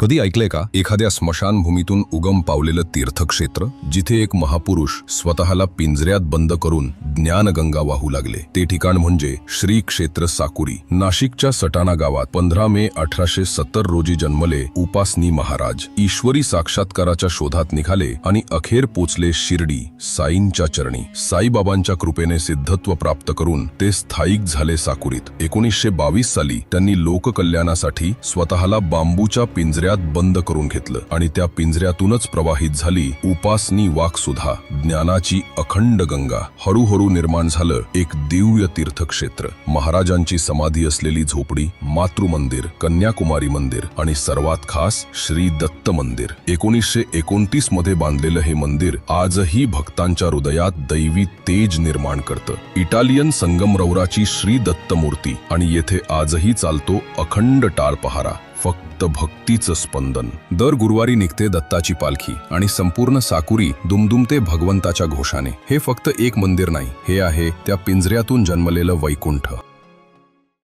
कधी ऐकलंय का? एखाद्या स्मशानभूमीतून उगम पावलेलं तीर्थक्षेत्र जिथे एक महापुरुष स्वतःला पिंजऱ्यात बंद करून ज्ञानगंगा वाहू लागले. ते ठिकाण म्हणजे श्री क्षेत्र साकुरी. नाशिकच्या सटाणा गावात पंधरा मे अठराशे सत्तर रोजी जन्मले उपासनी महाराज. ईश्वरी साक्षात्काराच्या शोधात निघाले आणि अखेर पोचले शिर्डी साईंच्या चरणी. साईबाबांच्या कृपेने सिद्धत्व प्राप्त करून ते स्थायिक झाले साकुरीत. एकोणीसशे बावीस साली त्यांनी लोककल्याणासाठी स्वतःला बांबूच्या पिंजऱ्यात बंद करून घेतलं आणि त्या पिंजऱ्यातूनच प्रवाहित झाली उपासनी वाक्सुधा ज्ञानाची अखंड गंगा. हळूहळू निर्माण झालं एक दिव्य तीर्थक्षेत्र. महाराजांची समाधी असलेली झोपडी मातृमंदिर कन्याकुमारी मंदिर आणि सर्वात खास श्री दत्त मंदिर. एकोणीसशे एकोणतीसमध्ये बांधलेलं हे मंदिर आजही भक्तांच्या हृदयात दैवी तेज निर्माण करतं. इटालियन संगमरवराची श्री दत्त मूर्ती आणि येथे आजही चालतो अखंड टाळ पहारा फक्त भक्तीचं स्पंदन. दर गुरुवारी निघते दत्ताची पालखी आणि संपूर्ण साकुरी दुमदुमते भगवंताच्या घोषाने. हे फक्त एक मंदिर नाही हे आहे त्या पिंजऱ्यातून जन्मलेलं वैकुंठ.